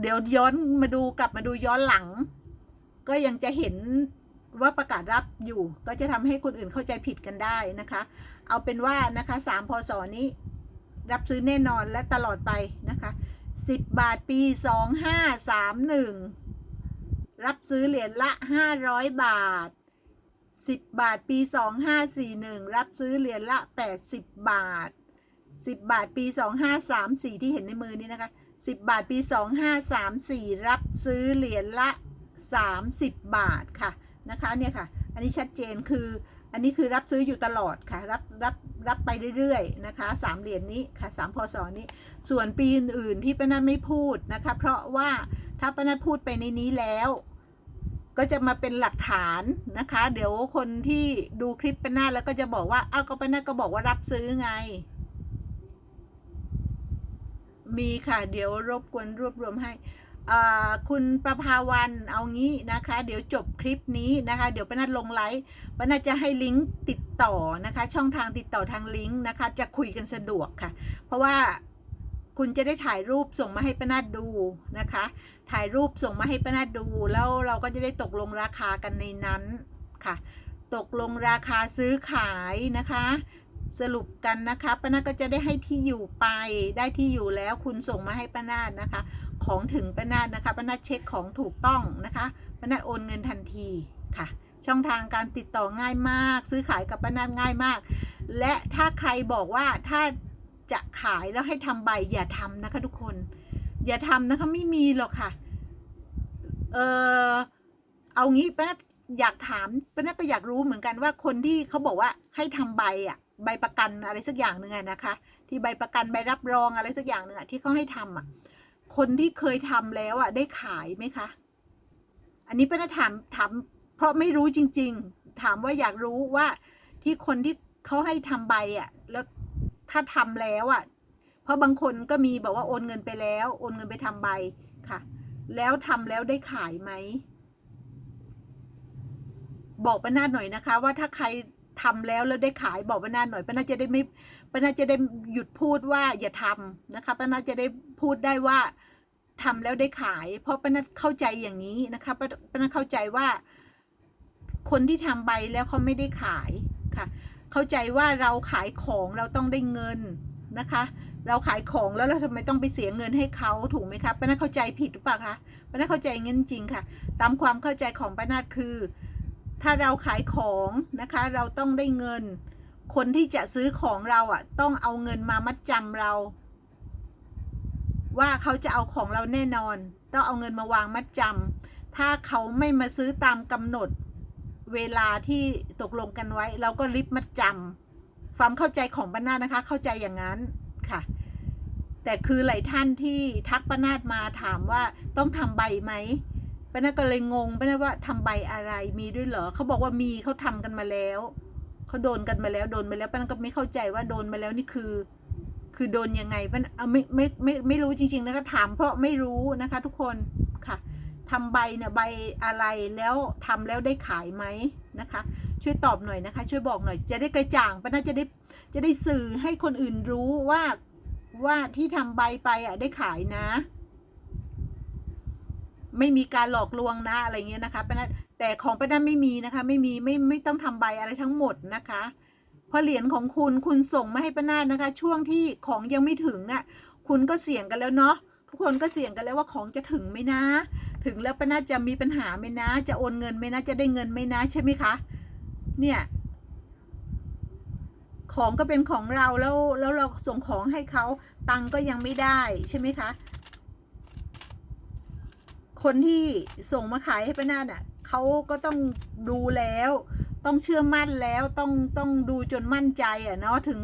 เดี๋ยวย้อนมาดูกลับมาดูย้อนหลัง ก็ยังจะเห็นว่าประกาศรับอยู่ ก็จะทำให้คนอื่นเข้าใจผิดกันได้นะคะ เอาเป็นว่านะคะสามพศนี้ รับซื้อแน่นอนและตลอดไปนะคะสิบบาทปีสองห้าสามหนึ่งรับซื้อเหรียญละห้าร้อยบาทสิบบาทปีสองห้าสี่หนึ่งรับซื้อเหรียญละแปดสิบบาทสิบบาทปีสองห้าสามสี่ที่เห็นในมือนี้นะคะ สิบบาท ปีสองห้าสามสี่รับซื้อเหรียญละสามสิบบาทค่ะนะคะเนี่ยค่ะ อันนี้ชัดเจนคืออันนี้คือรับซื้ออยู่ตลอดค่ะ รับรับรับไปเรื่อยๆนะคะสามเหรียญนี้ค่ะสามพศนี้ ส่วนปีอื่นๆที่ป้านัทไม่พูดนะคะ เพราะว่าถ้าป้านัทพูดไปในนี้แล้ว ก็จะมาเป็นหลักฐานนะคะ เดี๋ยวคนที่ดูคลิปป้านัทแล้วก็จะบอกว่าอ้าวก็ป้านัทก็บอกว่ารับซื้อไง มีค่ะ เดี๋ยวรบกวนรวบรวมให้คุณประภาวันเอางี้นะคะ เดี๋ยวจบคลิปนี้นะคะ เดี๋ยวป้านัทลงไลฟ์ป้านัทจะให้ลิงก์ติดต่อนะคะ ช่องทางติดต่อทางลิงก์นะคะ จะคุยกันสะดวกค่ะ เพราะว่าคุณจะได้ถ่ายรูปส่งมาให้ป้านัทดูนะคะ ถ่ายรูปส่งมาให้ป้านัทดู แล้วเราก็จะได้ตกลงราคากันในนั้นค่ะ ตกลงราคาซื้อขายนะคะ สรุปกันนะคะป้านาก็จะได้ให้ที่อยู่ไปได้ที่อยู่แล้วคุณส่งมาให้ป้านาดนะคะ ของถึงป้านาดนะคะป้านาดเช็คของถูกต้องนะคะป้านาดโอนเงินทันทีค่ะ ช่องทางการติดต่อง่ายมาก ซื้อขายกับป้านาดง่ายมาก และถ้าใครบอกว่าถ้าจะขายแล้วให้ทำใบอย่าทำนะคะทุกคน อย่าทำนะคะไม่มีหรอกค่ะเออเอางี้ป้านาอยากถามป้านาก็อยากรู้เหมือนกันว่าคนที่เขาบอกว่าให้ทำใบอะ ใบประกันอะไรสักอย่างหนึ่งอะนะคะ ที่ใบประกันใบรับรองอะไรสักอย่างหนึ่งอะที่เขาให้ทำอะคนที่เคยทำแล้วอะได้ขายไหมคะ อันนี้เป้านถามถามเพราะไม่รู้จริง ๆ ถามว่าอยากรู้ว่าที่คนที่เขาให้ทำใบอะแล้วถ้าทำแล้วอะเพราะบางคนก็มีบอกว่าโอนเงินไปแล้ว โอนเงินไปทำใบค่ะ แล้วทำแล้วได้ขายไหมบอกป้านาดหน่อยนะคะ ว่าถ้าใคร ทำแล้วแล้วได้ขายบอกป้านาหน่อยป้านาจะได้ไม่ป้านาจะได้หยุดพูดว่าอย่าทำนะคะป้านาจะได้พูดได้ว่าทำแล้วได้ขาย เพราะป้านาเข้าใจอย่างนี้นะคะป้าป้านาเข้าใจว่า คนที่ทำใบแล้วเขาไม่ได้ขายค่ะ เข้าใจว่าเราขายของเราต้องได้เงินนะคะเราขายของแล้วเราทำไมต้องไปเสียเงินให้เขาถูกไหมคะป้านาเข้าใจผิดหรือเปล่าคะป้านาเข้าใจเงินจริงค่ะ ตามความเข้าใจของป้านาคือ ถ้าเราขายของนะคะ เราต้องได้เงิน คนที่จะซื้อของเราอะ ต้องเอาเงินมามัดจำเรา ว่าเขาจะเอาของเราแน่นอน ต้องเอาเงินมาวางมัดจำถ้าเขาไม่มาซื้อตามกำหนด เวลาที่ตกลงกันไว้ เราก็ริบมัดจำความเข้าใจของป้านาดนะคะ เข้าใจอย่างนั้นค่ะ แต่คือหลายท่านที่ทักป้านาดมาถามว่าต้องทำใบไหม ป้านาก็เลยงงป้านาว่าทำใบอะไรมีด้วยเหรอเขาบอกว่ามีเขาทำกันมาแล้วเขาโดนกันมาแล้วโดนมาแล้วป้านาก็ไม่เข้าใจว่าโดนมาแล้วนี่คือ คือโดนยังไงป้านาเอาไม่ไม่ไม่ไม่รู้จริง ๆ นะคะถามเพราะไม่รู้นะคะ ทุกคนค่ะทำใบเนี่ยใบอะไรแล้วทำแล้วได้ขายไหมนะคะ ช่วยตอบหน่อยนะคะ ช่วยบอกหน่อย จะได้กระจ่างป้านาจะได้จะได้สื่อให้คนอื่นรู้ว่าว่าที่ทำใบไปอะได้ขายนะ ไม่มีการหลอกลวงนะอะไรเงี้ยนะคะป้านัทแต่ของป้านัทไม่มีนะคะ ไม่มีไม่ไม่ต้องทำใบอะไรทั้งหมดนะคะเพราะเหรียญของคุณคุณส่งมาให้ป้านาทนะคะ ช่วงที่ของยังไม่ถึงอะคุณก็เสี่ยงกันแล้วเนาะทุกคนก็เสี่ยงกันแล้วว่าของจะถึงไหมนะ ถึงแล้วป้านาทจะมีปัญหาไหมนะ จะโอนเงินไหมนะจะได้เงินไหมนะใช่ไหมคะเนี่ยของก็เป็นของเราแล้วแล้วเราส่งของให้เขาตังก็ยังไม่ได้ใช่ไหมคะ คนที่ส่งมาขายให้ป้านาดอะเขาก็ต้องดูแล้ว ต้องเชื่อมั่นแล้วต้องต้องดูจนมั่นใจอะเนาะถึง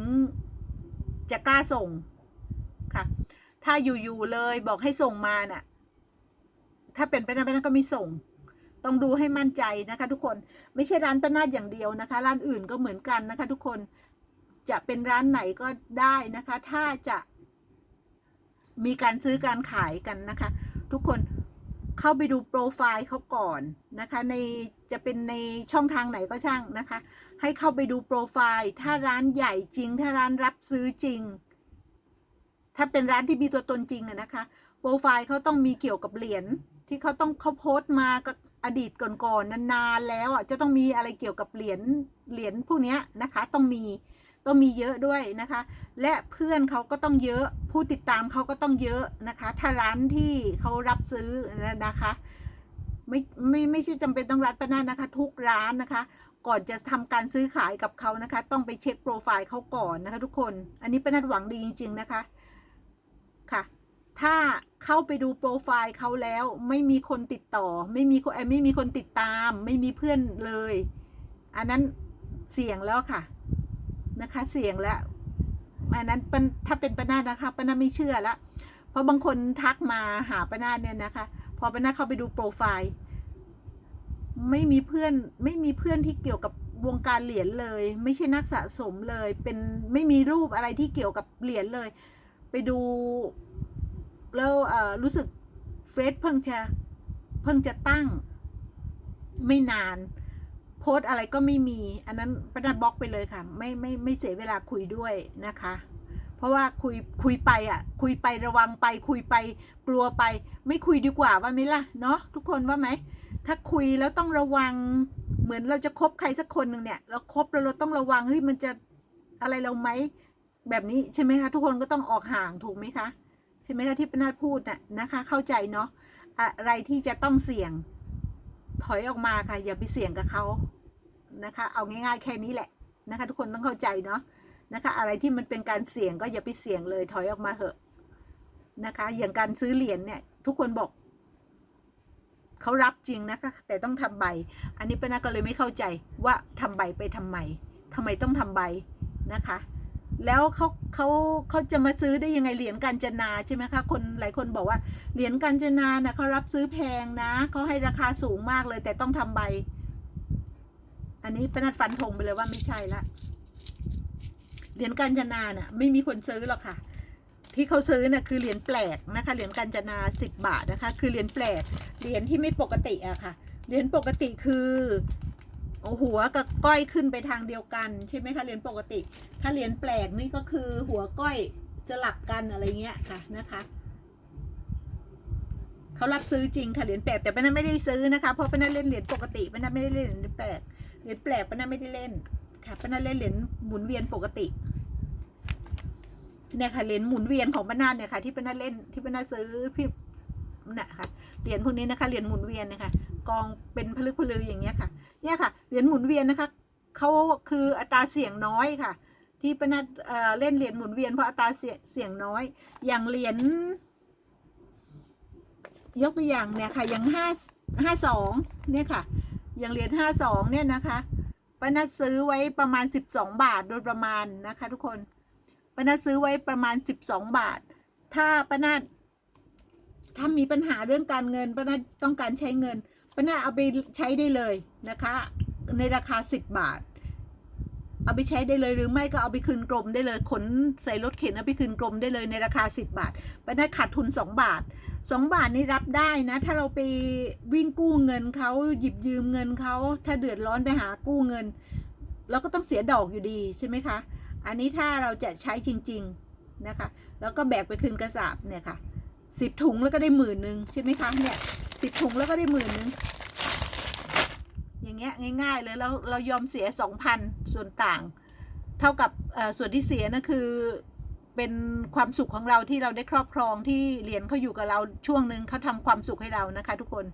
จะกล้าส่งค่ะ ถ้าอยู่ๆเลยบอกให้ส่งมาน่ะ ถ้าเป็นป้านาดป้านาดก็ไม่ส่ง ต้องดูให้มั่นใจนะคะ ทุกคนไม่ใช่ร้านป้านาดอย่างเดียวนะคะ ร้านอื่นก็เหมือนกันนะคะ ทุกคนจะเป็นร้านไหนก็ได้นะคะ ถ้าจะมีการซื้อการขายกันนะคะ ทุกคน เข้าไปดูโปรไฟล์เขาก่อนนะคะในจะเป็นในช่องทางไหนก็ช่างนะคะ ให้เข้าไปดูโปรไฟล์ ถ้าร้านใหญ่จริง ถ้าร้านรับซื้อจริง ถ้าเป็นร้านที่มีตัวตนจริงอะนะคะ โปรไฟล์เขาต้องมีเกี่ยวกับเหรียญที่เขาต้องเขาโพสต์มากับอดีตก่อนๆนานๆแล้วอะจะต้องมีอะไรเกี่ยวกับเหรียญเหรียญพวกนี้นะคะ ต้องมี ต้องมีเยอะด้วยนะคะ และเพื่อนเขาก็ต้องเยอะ ผู้ติดตามเขาก็ต้องเยอะนะคะ ถ้าร้านที่เขารับซื้อนะคะไม่ไม่ไม่ใช่จำเป็นต้องรัดประนานะคะ ทุกร้านนะคะ ก่อนจะทำการซื้อขายกับเขานะคะ ต้องไปเช็คโปรไฟล์เขาก่อนนะคะทุกคนอันนี้เป็นนัดหวังดีจริง ๆ นะคะค่ะ ถ้าเข้าไปดูโปรไฟล์เขาแล้ว ไม่มีคนติดต่อ ไม่มีคนเอ่อไม่มีคนติดตาม ไม่มีเพื่อนเลย อันนั้นเสี่ยงแล้วค่ะ นะคะ เสี่ยงแล้วอันนั้นถ้าเป็นปนาดนะคะปนาไม่เชื่อละเพราะบางคนทักมาหาปนาดเนี่ยนะคะ พอปนาเข้าไปดูโปรไฟล์ไม่มีเพื่อนไม่มีเพื่อนที่เกี่ยวกับวงการเหรียญเลย ไม่ใช่นักสะสมเลย เป็นไม่มีรูปอะไรที่เกี่ยวกับเหรียญเลย ไปดู แล้วรู้สึกเฟซเพิ่งจะเพิ่งจะตั้งไม่นาน พสอะไรก็ไม่มี อันนั้นประนัดบล็อกไปเลยค่ะ ไม่ไม่ไม่เสียเวลาคุยด้วยนะคะ เพราะว่าคุยคุยไปอะ คุยไประวังไป คุยไปกลัวไป ไม่คุยดีกว่าว่าไหมล่ะเนาะทุกคนว่าไหมถ้าคุยแล้วต้องระวัง เหมือนเราจะคบใครสักคนหนึ่งเนี่ยเราคบแล้วเราต้องระวังเฮ้ยมันจะอะไรเราไหมแบบนี้ใช่ไหมคะทุกคนก็ต้องออกห่างถูกไหมคะใช่ไหมคะที่ปนาดพูดน่ะนะคะ เข้าใจเนาะอะไรที่จะต้องเสี่ยงถอยออกมาค่ะ อย่าไปเสี่ยงกับเขา นะคะ เอาง่ายๆแค่นี้แหละนะคะ ทุกคนต้องเข้าใจเนาะนะคะ อะไรที่มันเป็นการเสี่ยงก็อย่าไปเสี่ยงเลยถอยออกมาเหอะนะคะ อย่างการซื้อเหรียญเนี่ย ทุกคนบอกเขารับจริงนะคะ แต่ต้องทำใบ อันนี้ป้านาก็เลยไม่เข้าใจว่าทำใบไปทำไมทำไมต้องทำใบนะคะ แล้วเขาเขาเขาจะมาซื้อได้ยังไงเหรียญกาญจนาใช่ไหมคะคนหลายคนบอกว่าเหรียญกาญจนานะเขารับซื้อแพงนะเขาให้ราคาสูงมากเลย แต่ต้องทำใบ อันนี้ป้านาฟันธงไปเลยว่าไม่ใช่ละเหรียญกาญจนาน่ะไม่มีคนซื้อหรอกค่ะ ที่เขาซื้อน่ะคือเหรียญแปลกนะคะเหรียญกาญจนาสิบบาทนะคะ คือเหรียญแปลกเหรียญที่ไม่ปกติอะค่ะเหรียญปกติคือหัวกับก้อยขึ้นไปทางเดียวกันใช่ไหมคะเหรียญปกติ ถ้าเหรียญแปลกนี่ก็คือหัวก้อยสลับกันอะไรเงี้ยค่ะนะคะเขารับซื้อจริงค่ะเหรียญแปลกแต่ป้านั้นไม่ได้ซื้อนะคะเพราะป้านั้นเล่นเหรียญปกติป้านั้นไม่ได้เล่นเหรียญแปลก เหรียญแปลกป้านันไม่ได้เล่นค่ะป้านันเล่นเหรียญหมุนเวียนปกติเนี่ยค่ะเหรียญหมุนเวียนของป้านาเนี่ยค่ะที่ป้านาเล่นที่ป้านาซื้อพี่เนี่ยค่ะเหรียญพวกนี้นะคะเหรียญหมุนเวียนนะคะกองเป็นพลึกพลืออย่างเงี้ยค่ะ เนี่ยค่ะเหรียญหมุนเวียนนะคะเขาคืออัตราเสี่ยงน้อยค่ะ ที่ป้านาเอ่อเล่นเหรียญหมุนเวียนเพราะอัตราเสี่ยงเสี่ยงน้อย อย่างเหรียญยกตัวอย่างเนี่ยค่ะอย่างห้าห้าสองเนี่ยค่ะ อย่างเหรียญห้าสองเนี่ยนะคะป้านาซื้อไว้ประมาณสิบสองบาทโดยประมาณนะคะทุกคนป้านาซื้อไว้ประมาณสิบสองบาท ถ้าป้านาถ้ามีปัญหาเรื่องการเงินป้านาต้องการใช้เงินป้านาเอาไปใช้ได้เลยนะคะ ในราคาสิบบาท เอาไปใช้ได้เลยหรือไม่ก็เอาไปคืนกรมได้เลยขนใส่รถเข็นเอาไปคืนกรมได้เลยในราคาสิบบาทไป้านาขาดทุนสองบาทสองบาทนี่รับได้นะ ถ้าเราไปวิ่งกู้เงินเขาหยิบยืมเงินเขาถ้าเดือดร้อนไปหากู้เงิน เราก็ต้องเสียดอกอยู่ดีใช่ไหมคะ อันนี้ถ้าเราจะใช้จริงๆนะคะ แล้วก็แบกไปคืนกระสาบเนี่ยค่ะสิบถุงแล้วก็ได้หมื่นหนึ่งใช่ไหมคะเนี่ยสิบถุงแล้วก็ได้หมื่นหนึ่ง อย่างเงี้ยง่ายๆเลยแล้วเรายอมเสียสองพันส่วนต่าง เท่ากับส่วนที่เสียนั่นคือเป็นความสุขของเราที่เราได้ครอบครองที่เหรียญเขาอยู่กับเราช่วงหนึ่งเขาทำความสุขให้เรานะคะทุกคน